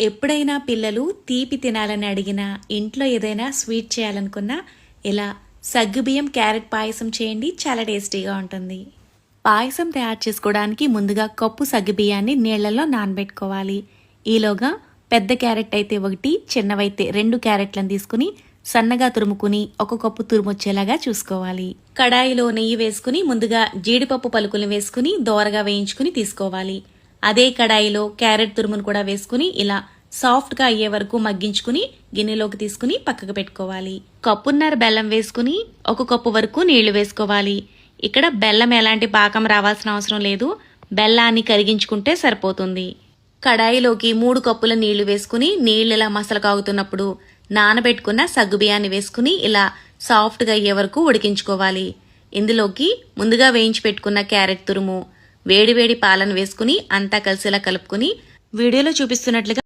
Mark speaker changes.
Speaker 1: ఎప్పుడైనా పిల్లలు తీపి తినాలని అడిగినా ఇంట్లో ఏదైనా స్వీట్ చేయాలనుకున్నా ఇలా సగ్గుబియ్యం క్యారెట్ పాయసం చేయండి చాలా టేస్టీగా ఉంటుంది. పాయసం తయారు చేసుకోవడానికి ముందుగా కప్పు సగ్గుబియ్యాన్ని నీళ్ళలో నానబెట్టుకోవాలి. ఈలోగా పెద్ద క్యారెట్ అయితే ఒకటి చిన్నవైతే రెండు క్యారెట్లను తీసుకుని సన్నగా తురుముకుని ఒక కప్పు తురుమొచ్చేలాగా చూసుకోవాలి. కడాయిలో నెయ్యి వేసుకుని ముందుగా జీడిపప్పు పలుకులు వేసుకుని దోరగా వేయించుకుని తీసుకోవాలి. అదే కడాయిలో క్యారెట్ తురుమును కూడా వేసుకుని ఇలా సాఫ్ట్గా అయ్యే వరకు మగ్గించుకుని గిన్నెలోకి తీసుకుని పక్కకు పెట్టుకోవాలి. కప్పున్నర బెల్లం వేసుకుని ఒక కప్పు వరకు నీళ్ళు వేసుకోవాలి. ఇక్కడ బెల్లం ఎలాంటి పాకం రావాల్సిన అవసరం లేదు. బెల్లాన్ని కరిగించుకుంటే సరిపోతుంది. కడాయిలోకి మూడు కప్పుల నీళ్ళు వేసుకుని నీళ్ళు ఇలా మసలు కాగుతున్నప్పుడు నానబెట్టుకున్న సగ్గుబియ్యాన్ని వేసుకుని ఇలా సాఫ్ట్గా అయ్యే వరకు ఉడికించుకోవాలి. ఇందులోకి ముందుగా వేయించి పెట్టుకున్న క్యారెట్ తురుము వేడివేడి పాలను వేసుకుని అంతా కలిసేలా కలుపుకుని వీడియోలో చూపిస్తున్నట్లుగా